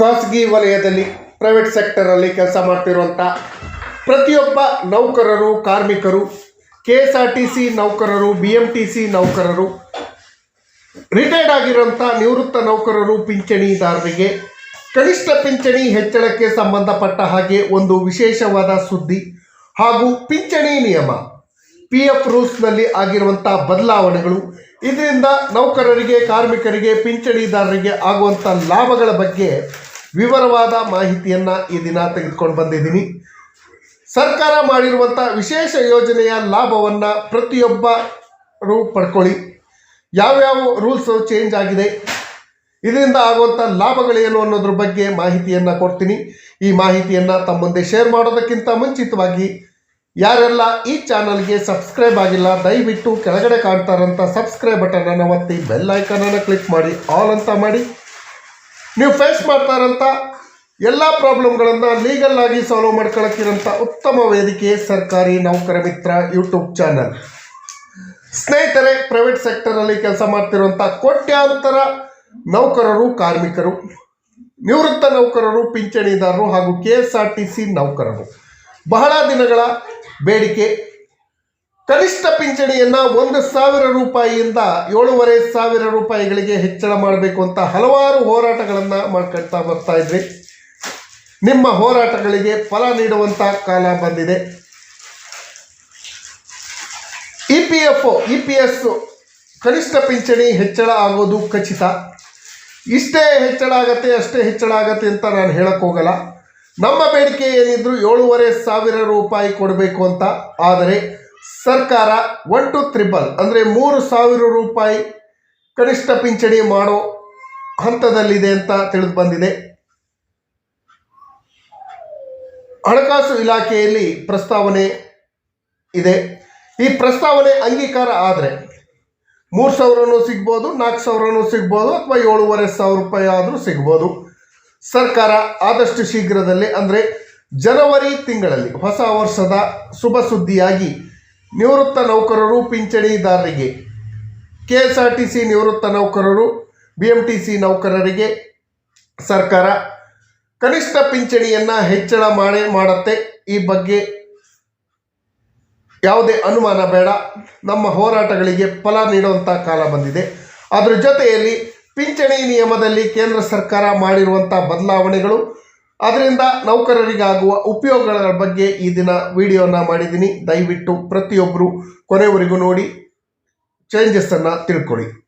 ಖಾಸಗಿ ವಲಯದಲ್ಲಿ ಪ್ರೈವೇಟ್ ಸೆಕ್ಟರಲ್ಲಿ ಕೆಲಸ ಮಾಡ್ತಿರುವಂಥ ಪ್ರತಿಯೊಬ್ಬ ನೌಕರರು, ಕಾರ್ಮಿಕರು K S R T C ನೌಕರರು ಬಿ ಎಂ ಟಿ ಸಿ ನೌಕರರು ರಿಟೈರ್ಡ್ ಆಗಿರುವಂಥ ನಿವೃತ್ತ ನೌಕರರು, ಪಿಂಚಣಿದಾರರಿಗೆ ಕನಿಷ್ಠ ಪಿಂಚಣಿ ಹೆಚ್ಚಳಕ್ಕೆ ಸಂಬಂಧಪಟ್ಟ ಹಾಗೆ ಒಂದು ವಿಶೇಷವಾದ ಸುದ್ದಿ ಹಾಗೂ ಪಿಂಚಣಿ ನಿಯಮ ಪಿ ಎಫ್ ರೂಲ್ಸ್ನಲ್ಲಿ ಆಗಿರುವಂಥ ಬದಲಾವಣೆಗಳು, ಇದರಿಂದ ನೌಕರರಿಗೆ, ಕಾರ್ಮಿಕರಿಗೆ, ಪಿಂಚಣಿದಾರರಿಗೆ ಆಗುವಂಥ ಲಾಭಗಳ ಬಗ್ಗೆ ವಿವರವಾದ ಮಾಹಿತಿಯನ್ನು ಈ ದಿನ ತೆಗೆದುಕೊಂಡು ಬಂದಿದ್ದೀನಿ. ಸರ್ಕಾರ ಮಾಡಿರುವಂಥ ವಿಶೇಷ ಯೋಜನೆಯ ಲಾಭವನ್ನು ಪ್ರತಿಯೊಬ್ಬರು ಪಡ್ಕೊಳ್ಳಿ. ಯಾವ್ಯಾವ ರೂಲ್ಸು ಚೇಂಜ್ ಆಗಿದೆ, ಇದರಿಂದ ಆಗುವಂಥ ಲಾಭಗಳೇನು ಅನ್ನೋದ್ರ ಬಗ್ಗೆ ಮಾಹಿತಿಯನ್ನು ಕೊಡ್ತೀನಿ. ಈ ಮಾಹಿತಿಯನ್ನು ತಮ್ಮ ಮುಂದೆ ಶೇರ್ ಮಾಡೋದಕ್ಕಿಂತ ಮುಂಚಿತವಾಗಿ ಯಾರೆಲ್ಲ ಈ ಚಾನಲ್ಗೆ ಸಬ್ಸ್ಕ್ರೈಬ್ ಆಗಿಲ್ಲ, ದಯವಿಟ್ಟು ಕೆಳಗಡೆ ಕಾಣ್ತಾರಂಥ ಸಬ್ಸ್ಕ್ರೈಬ್ ಬಟನನ್ನು ಒತ್ತಿ ಬೆಲ್ ಐಕನನ್ನು ಕ್ಲಿಕ್ ಮಾಡಿ ಆಲ್ ಅಂತ ಮಾಡಿ. ನೀವು ಫೇಸ್ ಮಾಡ್ತಾರಂಥ ಎಲ್ಲ ಪ್ರಾಬ್ಲಮ್ಗಳನ್ನು ಲೀಗಲ್ ಆಗಿ ಸಾಲ್ವ್ ಮಾಡ್ಕೊಳಕ್ಕಿರೋಂಥ ಉತ್ತಮ ವೇದಿಕೆ ಸರ್ಕಾರಿ ನೌಕರ ಮಿತ್ರ ಯೂಟ್ಯೂಬ್ ಚಾನಲ್ ಸ್ನೇಹಿತರೆ ಪ್ರೈವೇಟ್ ಸೆಕ್ಟರಲ್ಲಿ ಕೆಲಸ ಮಾಡ್ತಿರುವಂಥ ಕೋಟ್ಯಾಂತರ ನೌಕರರು, ಕಾರ್ಮಿಕರು, ನಿವೃತ್ತ ನೌಕರರು, ಪಿಂಚಣಿದಾರರು ಹಾಗೂ K S R T C ನೌಕರರು. ಬಹಳ ದಿನಗಳ ಬೇಡಿಕೆ ಕನಿಷ್ಠ ಪಿಂಚಣಿಯನ್ನು ಒಂದು ಸಾವಿರ ರೂಪಾಯಿಯಿಂದ ಏಳುವರೆ ಸಾವಿರ ರೂಪಾಯಿಗಳಿಗೆ ಹೆಚ್ಚಳ ಮಾಡಬೇಕು ಅಂತ ಹಲವಾರು ಹೋರಾಟಗಳನ್ನು ಮಾಡ್ಕೊಳ್ತಾ ಬರ್ತಾ ಇದ್ವಿ. ನಿಮ್ಮ ಹೋರಾಟಗಳಿಗೆ ಫಲ ನೀಡುವಂಥ ಕಾಲ ಬಂದಿದೆ. E P F E P S ಕನಿಷ್ಠ ಪಿಂಚಣಿ ಹೆಚ್ಚಳ ಆಗೋದು ಖಚಿತ. ಇಷ್ಟೇ ಹೆಚ್ಚಳ ಆಗತ್ತೆ, ಅಷ್ಟೇ ಹೆಚ್ಚಳ ಆಗತ್ತೆ ಅಂತ ನಾನು ಹೇಳಕ್ಕೆ ಹೋಗಲ್ಲ. ನಮ್ಮ ಬೇಡಿಕೆ ಏನಿದ್ರು ಏಳೂವರೆ ಸಾವಿರ ರೂಪಾಯಿ ಕೊಡಬೇಕು ಅಂತ. ಆದರೆ ಸರ್ಕಾರ ಒನ್ ಟು ತ್ರಿಬಲ್ ಅಂದರೆ ಮೂರು ಸಾವಿರ ರೂಪಾಯಿ ಕನಿಷ್ಠ ಪಿಂಚಣಿ ಮಾಡೋ ಹಂತದಲ್ಲಿದೆ ಅಂತ ತಿಳಿದು ಬಂದಿದೆ. ಹಣಕಾಸು ಇಲಾಖೆಯಲ್ಲಿ ಪ್ರಸ್ತಾವನೆ ಇದೆ. ಈ ಪ್ರಸ್ತಾವನೆ ಅಂಗೀಕಾರ ಆದರೆ ಮೂರು ಸಾವಿರನೂ ಸಿಗ್ಬೋದು, ನಾಲ್ಕು ಸಾವಿರನೂ ಸಿಗ್ಬೋದು ಅಥವಾ ಏಳೂವರೆ ಸಾವಿರ ರೂಪಾಯಿ ಆದರೂ ಸಿಗ್ಬೋದು. ಸರ್ಕಾರ ಆದಷ್ಟು ಶೀಘ್ರದಲ್ಲೇ ಅಂದರೆ ಜನವರಿ ತಿಂಗಳಲ್ಲಿ ಹೊಸ ವರ್ಷದ ಶುಭ ಸುದ್ದಿಯಾಗಿ ನಿವೃತ್ತ ನೌಕರರು ಪಿಂಚಣಿದಾರರಿಗೆ. K S R T C ನಿವೃತ್ತ ನೌಕರರು ಬಿ ಎಂ ಟಿ ಸಿ ನೌಕರರಿಗೆ ಸರ್ಕಾರ ಕನಿಷ್ಠ ಪಿಂಚಣಿಯನ್ನು ಹೆಚ್ಚಳ ಮಾಡೇ ಮಾಡುತ್ತೆ. ಈ ಬಗ್ಗೆ ಯಾವುದೇ ಅನುಮಾನ ಬೇಡ. ನಮ್ಮ ಹೋರಾಟಗಳಿಗೆ ಫಲ ನೀಡುವಂಥ ಕಾಲ ಬಂದಿದೆ. ಅದರ ಜೊತೆಯಲ್ಲಿ ಪಿಂಚಣಿ ನಿಯಮದಲ್ಲಿ ಕೇಂದ್ರ ಸರ್ಕಾರ ಮಾಡಿರುವಂಥ ಬದಲಾವಣೆಗಳು ಅದರಿಂದ ನೌಕರರಿಗಾಗುವ ಉಪಯೋಗಗಳ ಬಗ್ಗೆ ಈ ದಿನ ವಿಡಿಯೋನ ಮಾಡಿದ್ದೀನಿ. ದಯವಿಟ್ಟು ಪ್ರತಿಯೊಬ್ಬರು ಕೊನೆವರೆಗೂ ನೋಡಿ ಚೇಂಜಸ್ಸನ್ನು ತಿಳ್ಕೊಳ್ಳಿ.